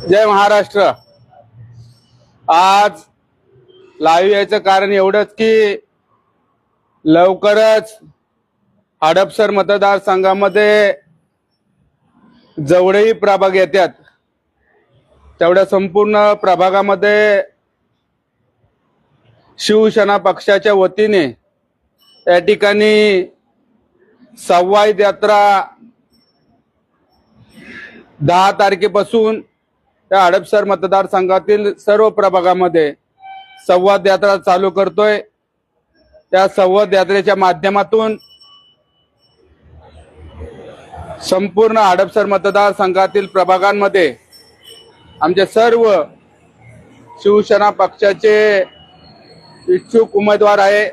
जय महाराष्ट्र. आज लाईव्ह यायचं कारण एवढंच की लवकरच हडपसर मतदारसंघामध्ये जेवढेही प्रभाग येतात तेवढ्या संपूर्ण प्रभागामध्ये शिवसेना पक्षाच्या वतीने या ठिकाणी सव्वाईद यात्रा दहा तारखेपासून त्या हडपसर मतदारसंघातील सर्व प्रभागामध्ये संवाद यात्रा चालू करतोय. त्या संवाद यात्रेच्या माध्यमातून संपूर्ण हडपसर मतदारसंघातील प्रभागांमध्ये आमचे सर्व शिवसेना पक्षाचे इच्छुक उमेदवार आहे.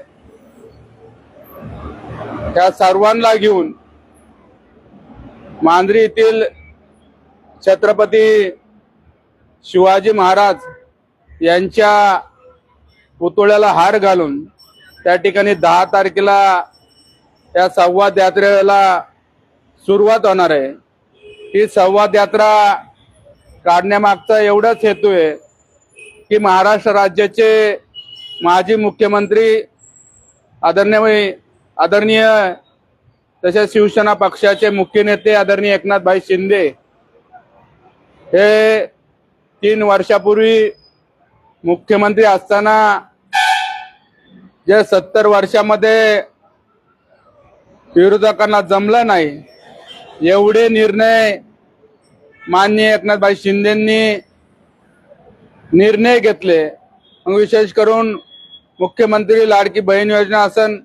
त्या सर्वांना घेऊन मांजरी येथील छत्रपती शिवाजी महाराज यांच्या पुतळ्याला हार घालून त्या ठिकाणी दहा तारखेला या संवाद यात्रेला सुरुवात होणार आहे. ही संवाद यात्रा काढण्यामागचा एवढाच हेतू आहे की महाराष्ट्र राज्याचे माजी मुख्यमंत्री आदरणीय आदरणीय तसेच शिवसेना पक्षाचे मुख्य नेते आदरणीय एकनाथभाई शिंदे हे तीन वर्षापूर्वी मुख्यमंत्री असताना जे सत्तर वर्षामध्ये विरोधकांना जमलं नाही एवढे निर्णय माननीय एकनाथभाई शिंदेंनी निर्णय घेतले. मग विशेष करून मुख्यमंत्री लाडकी बहीण योजना असन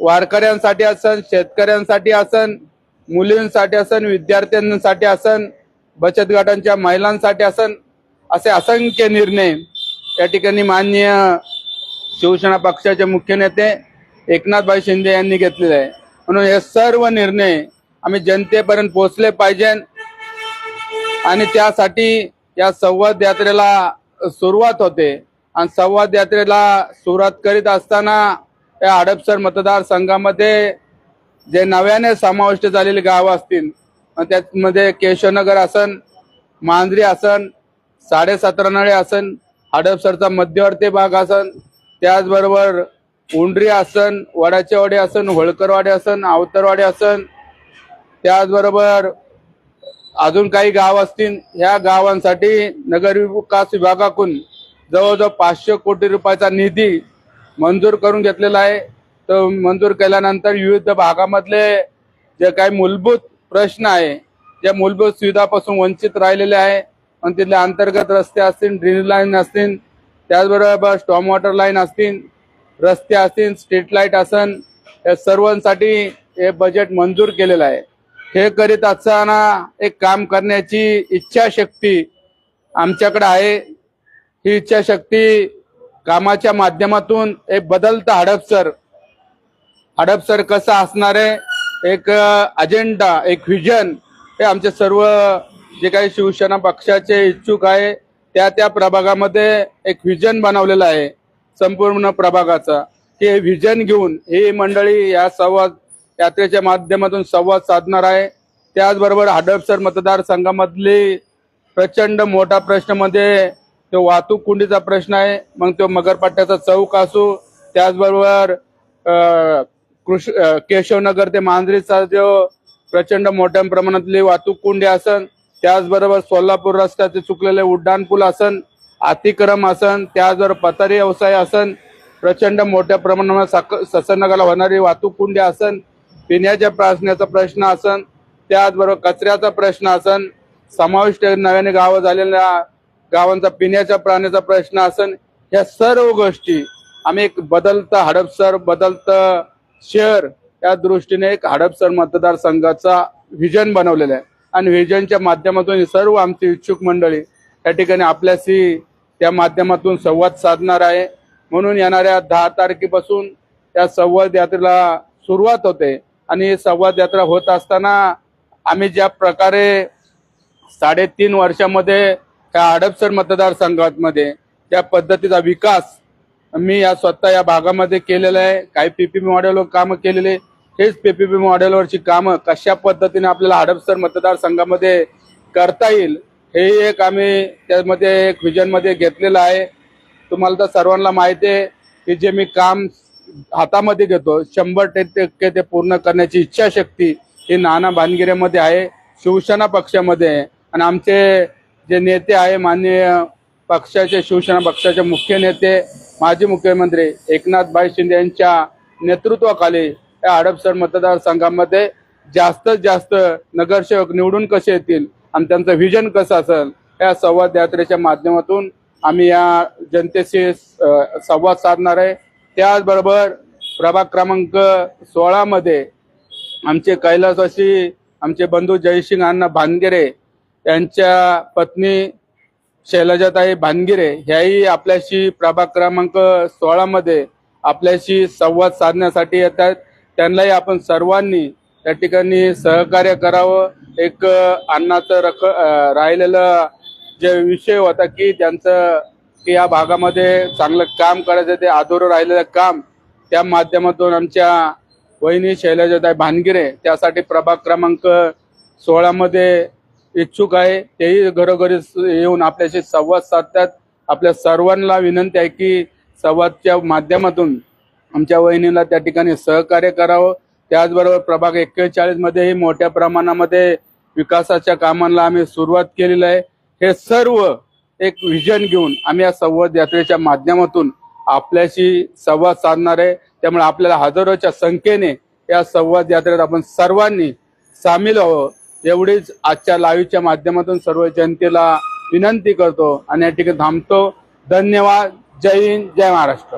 वारकऱ्यांसाठी असन शेतकऱ्यांसाठी असन मुलींसाठी असन विद्यार्थ्यांसाठी असन बचत गटांच्या महिलांसाठी असन असे असंख्य निर्णय या ठिकाणी माननीय शिवसेना पक्षाचे मुख्य नेते एकनाथभाई शिंदे यांनी घेतलेले आहे. म्हणून हे सर्व निर्णय आम्ही जनतेपर्यंत पोहोचले पाहिजे आणि त्यासाठी या संवाद यात्रेला सुरुवात होते. आणि संवाद यात्रेला सुरुवात करीत असताना या हडपसर मतदारसंघामध्ये जे नव्याने समाविष्ट झालेली गावं असतील त्यामध्ये केशवनगर असन मांजरी असन साडेसतरा नळे आसन हडपसरचा मध्यवर्ती भाग आसन त्याचबरोबर उंडरी आसन वडाचेवाडी आसन होळकरवाडी होळकरवाडे असन आसन त्याचबरोबर अजून काही गाव असतील ह्या गावांसाठी नगर विकास विभागाकडून जवळजवळ पाचशे कोटी रुपयाचा निधी मंजूर करून घेतलेला आहे. तो मंजूर केल्यानंतर विविध भागामधले जे काही मूलभूत प्रश्न आहे त्या मूलभूत सुविधापासून वंचित राहिलेले आहे आणि तिथले अंतर्गत रस्ते असतील ड्रेन लाईन असतील त्याचबरोबर स्टॉम वॉटर लाईन असतील रस्ते असतील स्ट्रीट लाइट असन या सर्वांसाठी हे बजेट मंजूर केलेलं आहे. हे करीत असताना एक काम करण्याची इच्छाशक्ती आमच्याकडे आहे. ही इच्छाशक्ती कामाच्या माध्यमातून एक बदलता हडपसर. हडपसर कसं असणार आहे? एक अजेंडा एक व्हिजन हे आमचे सर्व जे काही शिवसेना पक्षाचे इच्छुक आहे त्या त्या प्रभागामध्ये एक व्हिजन बनवलेलं आहे संपूर्ण प्रभागाचा. हे व्हिजन घेऊन ही मंडळी या संवाद यात्रेच्या माध्यमातून संवाद साधणार आहे. त्याचबरोबर हडपसर मतदारसंघामधली प्रचंड मोठा प्रश्न म्हणजे तो वाहतूक कुंडीचा प्रश्न आहे मग तो मगरपट्ट्याचा चौक असो त्याचबरोबर कृषी केशवनगर ते मांजरीचा जो प्रचंड मोठ्या प्रमाणातली वाहतूक कुंडी असन त्याचबरोबर सोलापूर रस्त्याचे चुकलेले उड्डाणपूल आसन असन अतिक्रम असन त्याचबरोबर पथारी व्यवसाय असन प्रचंड मोठ्या प्रमाणावर साक- ससनगरला होणारी वाहतूक कुंडी असन पिण्याच्या पाण्याचा प्रश्न असन त्याचबरोबर कचऱ्याचा प्रश्न असन समाविष्ट नव्याने गावं झालेल्या गावांचा पिण्याच्या प्राण्याचा प्रश्न असन ह्या सर्व गोष्टी आम्ही एक बदलतं हडपसर बदलतं शहर या दृष्टीने एक हडपसर मतदारसंघाचा व्हिजन बनवलेला आहे. आणि व्हिजनच्या माध्यमातून सर्व आमची इच्छुक मंडळी या ठिकाणी आपल्याशी त्या माध्यमातून संवाद साधणार आहे. म्हणून येणाऱ्या दहा तारखेपासून या संवाद यात्रेला सुरुवात होते. आणि ही संवाद यात्रा होत असताना आम्ही ज्या प्रकारे साडेतीन वर्षामध्ये त्या हडपसर मतदारसंघामध्ये त्या पद्धतीचा विकास मी या स्वतः या भागामध्ये केलेला आहे. काही पी पी मॉडेलवर कामं केलेले हेच पीपीपी मॉडेलवरची कामं कशा पद्धतीने आपल्याला हडपसर मतदारसंघामध्ये करता येईल हे एक आम्ही त्यामध्ये एक व्हिजनमध्ये घेतलेलं आहे. तुम्हाला तर सर्वांना माहिती आहे की जे मी काम हातामध्ये घेतो शंभर टक्के ते पूर्ण करण्याची इच्छाशक्ती ही नाना भानगिरेमध्ये आहे शिवसेना पक्षामध्ये आहे. आणि आमचे जे नेते आहे माननीय पक्षाचे शिवसेना पक्षाचे मुख्य नेते माजी मुख्यमंत्री एकनाथभाई शिंदे यांच्या नेतृत्वाखाली या हडपसर मतदारसंघामध्ये जास्तीत जास्त नगरसेवक निवडून कसे येतील आणि त्यांचं व्हिजन कसं असेल या संवाद यात्रेच्या माध्यमातून आम्ही या जनतेशी संवाद साधणार आहे. त्याचबरोबर प्रभाग क्रमांक सोळामध्ये आमचे कैलासवासी आमचे बंधू जयसिंग अण्णा भानगिरे यांच्या पत्नी शैलजाताई भानगिरे ह्याही आपल्याशी प्रभाग क्रमांक सोळामध्ये आपल्याशी संवाद साधण्यासाठी येतात. त्यांनाही आपण सर्वांनी त्या ठिकाणी सहकार्य करावं. एक अन्नाचं रख राहिलेलं जे विषय होता की त्यांचं की या भागामध्ये चांगलं काम करायचं ते अधुरं राहिलेलं काम त्या माध्यमातून आमच्या वहिनी शैलजाताई भानगिरे त्यासाठी प्रभाग क्रमांक सोळामध्ये इच्छुक आहे. तेही घरोघरी येऊन आपल्याशी संवाद साधतात. आपल्या सर्वांना विनंती आहे की संवादच्या माध्यमातून आमच्या वहिनीला त्या ठिकाणी सहकार्य करावं. त्याचबरोबर प्रभाग एक्केचाळीसमध्येही मोठ्या प्रमाणामध्ये विकासाच्या कामांना आम्ही सुरुवात केलेली आहे. हे सर्व एक विजन घेऊन आम्ही या संवाद यात्रेच्या माध्यमातून आपल्याशी संवाद साधणार आहे. त्यामुळे आपल्याला हजारोच्या संख्येने या संवाद यात्रेत आपण सर्वांनी सामील व्हावं. एवढीच आजच्या लाईव्हच्या माध्यमातून सर्व जनतेला विनंती करतो आणि या ठिकाणी थांबतो. धन्यवाद. जय हिंद. जय महाराष्ट्र.